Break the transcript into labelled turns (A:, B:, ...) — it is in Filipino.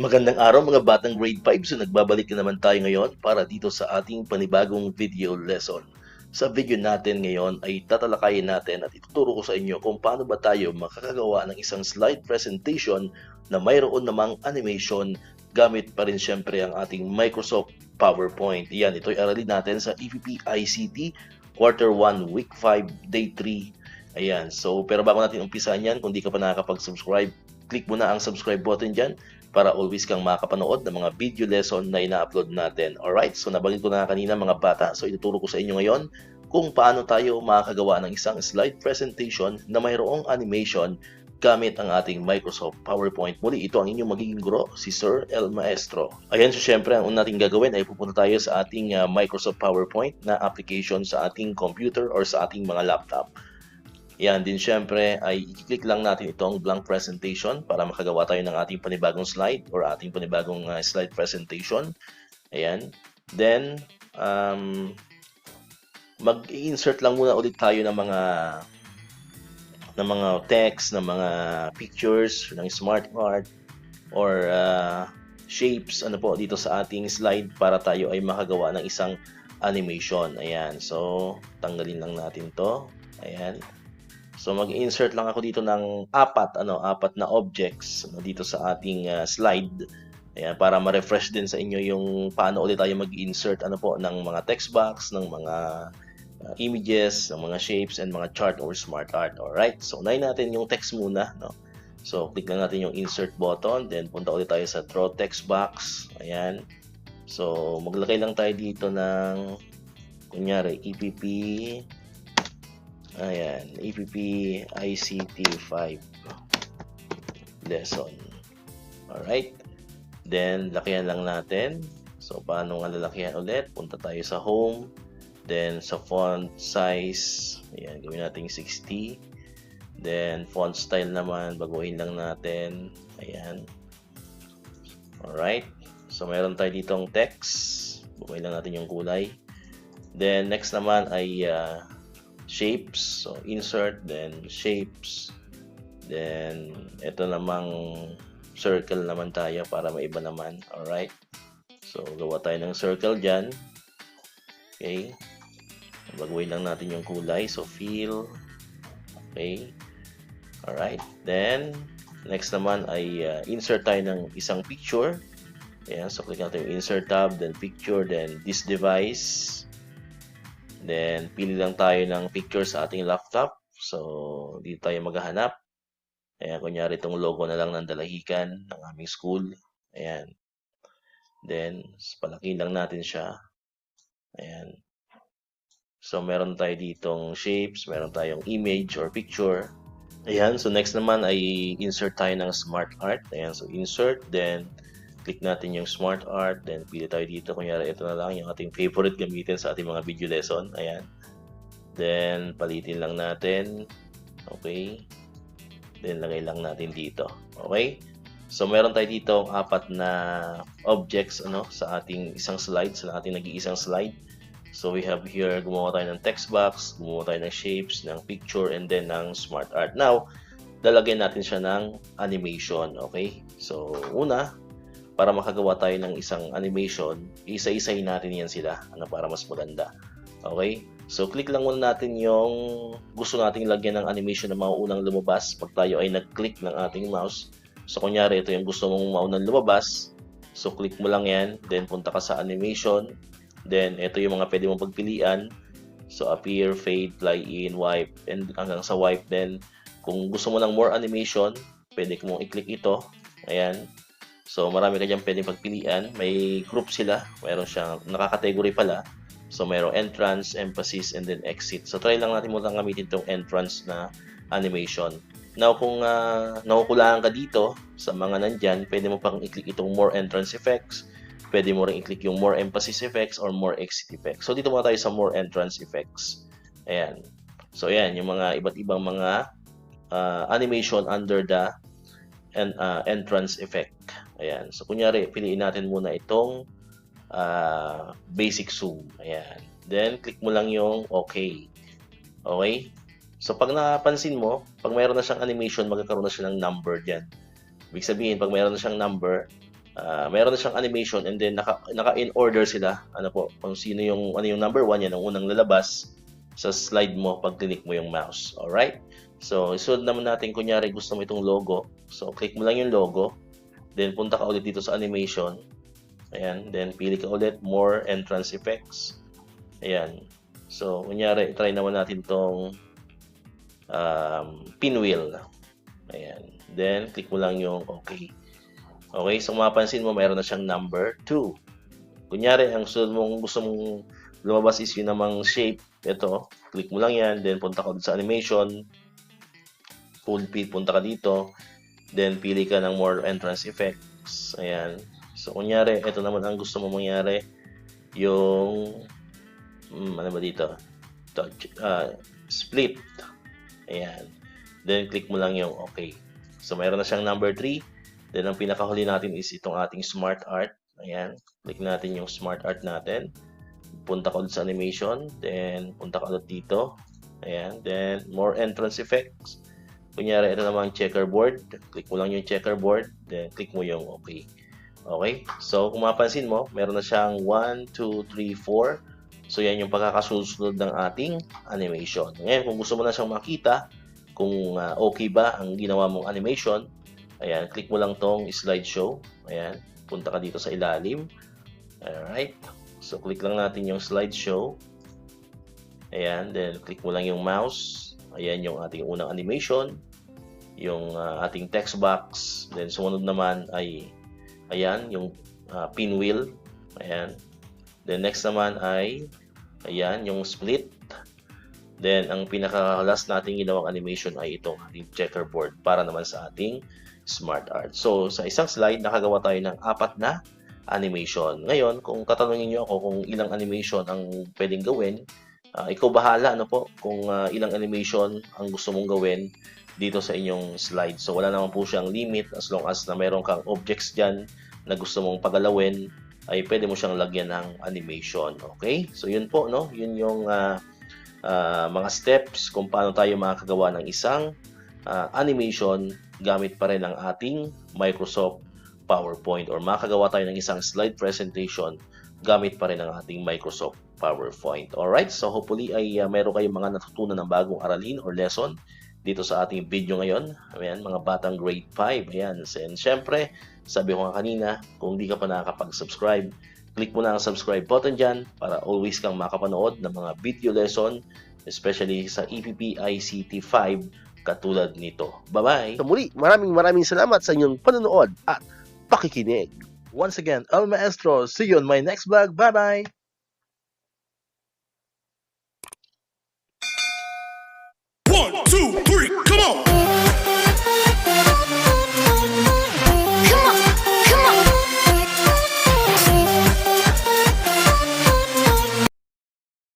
A: Magandang araw mga batang grade 5. So nagbabalik na naman tayo ngayon para dito sa ating panibagong video lesson. Sa video natin ngayon ay tatalakayin natin at ituturo ko sa inyo kung paano ba tayo makakagawa ng isang slide presentation na mayroon namang animation gamit pa rin syempre ang ating Microsoft PowerPoint. Yan, ito'y aralin natin sa E EPP ICT Quarter 1 Week 5 Day 3. Ayan, so pero bago natin umpisahan yan, kung di ka pa nakakapag-subscribe, click mo na ang subscribe button dyan para always kang makapanood ng mga video lesson na ina-upload natin. Alright, so nabanggit ko na kanina mga bata, so ituturo ko sa inyo ngayon kung paano tayo makakagawa ng isang slide presentation na mayroong animation gamit ang ating Microsoft PowerPoint. Muli, ito ang inyong magiging guro, si Sir El Maestro. Ayan, so syempre, ang unang natin gagawin ay pupunta tayo sa ating uh, Microsoft PowerPoint na application sa ating computer or sa ating mga laptop. Yan din syempre ay i-click lang natin itong blank presentation para makagawa tayo ng ating panibagong slide or ating panibagong uh, slide presentation. Ayan. Then, um, mag-insert lang muna ulit tayo ng mga ng mga text, ng mga pictures, ng smart art or uh, shapes ano po dito sa ating slide para tayo ay makagawa ng isang animation. Ayan. So, tanggalin lang natin 'to. Ayan. So mag-insert lang ako dito ng apat ano, apat na objects ano, dito sa ating uh, slide. Ayan, para ma-refresh din sa inyo yung paano ulit tayo mag-insert ano po ng mga text box, ng mga uh, images, ng mga shapes and mga chart or smart art. All right? So unahin natin yung text muna, no? So click lang natin yung insert button, then punta ulit tayo sa draw text box. Ayan. So maglagay lang tayo dito ng kunyari EPP Ayan, EPP ICT 5 lesson. Alright. Then, lakihan lang natin. So, paano nga lalakihan ulit? Punta tayo sa home. Then, sa font size, ayan, gawin natin 60. Then, font style naman, baguhin lang natin. Ayan. Alright. So, meron tayo ditong text. Baguhin lang natin yung kulay. Then, next naman ay uh, shapes. So, insert, then shapes. Then, ito namang circle naman tayo para maiba naman. Alright. So, gawa tayo ng circle dyan. Okay. Baguhin lang natin yung kulay. So, fill. Okay. Alright. Then, next naman ay uh, insert tayo ng isang picture. Ayan. So, click natin yung insert tab, then picture, then this device. Then, pili lang tayo ng picture sa ating laptop. So, dito tayo maghahanap. Ayan, kunyari itong logo na lang ng dalahican ng aming school. Ayan. Then, palaki lang natin siya. Ayan. So, meron tayo ditong shapes, meron tayong image or picture. Ayan, so next naman ay insert tayo ng smart art. Ayan, so insert, then click natin yung smart art, then pili tayo dito. Kunyari, ito na lang yung ating favorite gamitin sa ating mga video lesson. Ayan. Then, palitin lang natin. Okay. Then, lagay lang natin dito. Okay. So, meron tayo dito apat na objects ano, sa ating isang slide, sa ating nag-iisang slide. So, we have here, gumawa tayo ng text box, gumawa tayo ng shapes, ng picture, and then ng smart art. Now, lalagyan natin siya ng animation. Okay. So, una, para makagawa tayo ng isang animation, isa-isahin natin yan sila ano, para mas maganda. Okay? So, click lang muna natin yung gusto nating lagyan ng animation na mauunang lumabas pag tayo ay nag-click ng ating mouse. So, kunyari, ito yung gusto mong maunang lumabas. So, click mo lang yan. Then, punta ka sa animation. Then, ito yung mga pwede mong pagpilian. So, appear, fade, fly in, wipe, and hanggang sa wipe. Then, kung gusto mo ng more animation, pwede mong i-click ito. Ayan. So, marami ka dyan pwedeng pagpilian. May group sila. Mayroon siyang nakakategory pala. So, mayroong entrance, emphasis, and then exit. So, try lang natin muna gamitin itong entrance na animation. Now, kung uh, nakukulangan ka dito sa mga nandyan, pwede mo pang i-click itong more entrance effects. Pwede mo rin i-click yung more emphasis effects or more exit effects. So, dito muna tayo sa more entrance effects. Ayan. So, ayan. Yung mga iba't ibang mga uh, animation under the en, uh, entrance effect. Ayan. So, kunyari, piliin natin muna itong uh, basic zoom. Ayan. Then, click mo lang yung okay. Okay? So, pag napansin mo, pag mayroon na siyang animation, magkakaroon na siya ng number dyan. Ibig sabihin, pag mayroon na siyang number, Ah, meron na siyang animation and then naka, naka in order sila. Ano po, kung sino yung ano yung number 1 yan ang unang lalabas sa slide mo pag click mo yung mouse. Alright? So, isunod naman natin kunyari gusto mo itong logo. So, click mo lang yung logo. Then punta ka ulit dito sa animation. Ayan, then pili ka ulit more entrance effects. Ayan. So, kunyari, try naman natin tong um, pinwheel. Ayan. Then, click mo lang yung okay. Okay, so mapansin mo, mayroon na siyang number 2. Kunyari, ang sunod mong gusto mong lumabas is yun namang shape. Ito, click mo lang yan. Then, punta ka sa animation. Full feed, punta ka dito. Then, pili ka ng more entrance effects. Ayan. So, kunyari, ito naman ang gusto mo mangyari. Yung, hmm, ano ba dito? Ito, ah, split. Ayan. Then, click mo lang yung okay. So, mayroon na siyang number 3. Then, ang pinakahuli natin is itong ating smart art. Ayan. Click natin yung smart art natin. Punta ka sa animation. Then, punta ka dito. Ayan. Then, more entrance effects. Kunyari, ito naman checkerboard. Click mo lang yung checkerboard. Then, click mo yung okay. Okay? So, kung mapansin mo, meron na siyang 1, 2, 3, 4. So, yan yung pagkakasunod ng ating animation. Ngayon, kung gusto mo na siyang makita, kung ah, okay ba ang ginawa mong animation, ayan, click mo lang tong slideshow. Ayan, punta ka dito sa ilalim. Alright. So, click lang natin yung slideshow. Ayan, then click mo lang yung mouse. Ayan yung ating unang animation. Yung ah, ating text box. Then, sumunod naman ay, ayan, yung ah, pinwheel. Ayan. Then, next naman ay, ayan, yung split. Then, ang pinaka-last nating ginawang animation ay itong ating checkerboard para naman sa ating smart art. So, sa isang slide, nakagawa tayo ng apat na animation. Ngayon, kung tatanungin niyo ako kung ilang animation ang pwedeng gawin, ah, ikaw bahala ano po kung ah, ilang animation ang gusto mong gawin dito sa inyong slide. So, wala naman po siyang limit as long as na meron kang objects dyan na gusto mong pagalawin, ay pwede mo siyang lagyan ng animation. Okay? So, yun po, no? Yun yung ah, ah, mga steps kung paano tayo makakagawa ng isang ah, animation gamit pa rin ang ating Microsoft PowerPoint or makagawa tayo ng isang slide presentation gamit pa rin ang ating Microsoft PowerPoint. Alright, so hopefully ay uh, meron kayong mga natutunan ng bagong aralin or lesson dito sa ating video ngayon. Ayan, mga batang grade 5. Ayan, and syempre, sabi ko nga kanina, kung di ka pa nakakapag-subscribe, click mo na ang subscribe button dyan para always kang makapanood ng mga video lesson, especially sa EPP ICT 5 katulad nito. Bye-bye!
B: Sa muli, maraming maraming salamat sa inyong panonood at pakikinig.
A: Once again, El Maestro. See you on my next vlog. Bye bye.
C: One, two, three.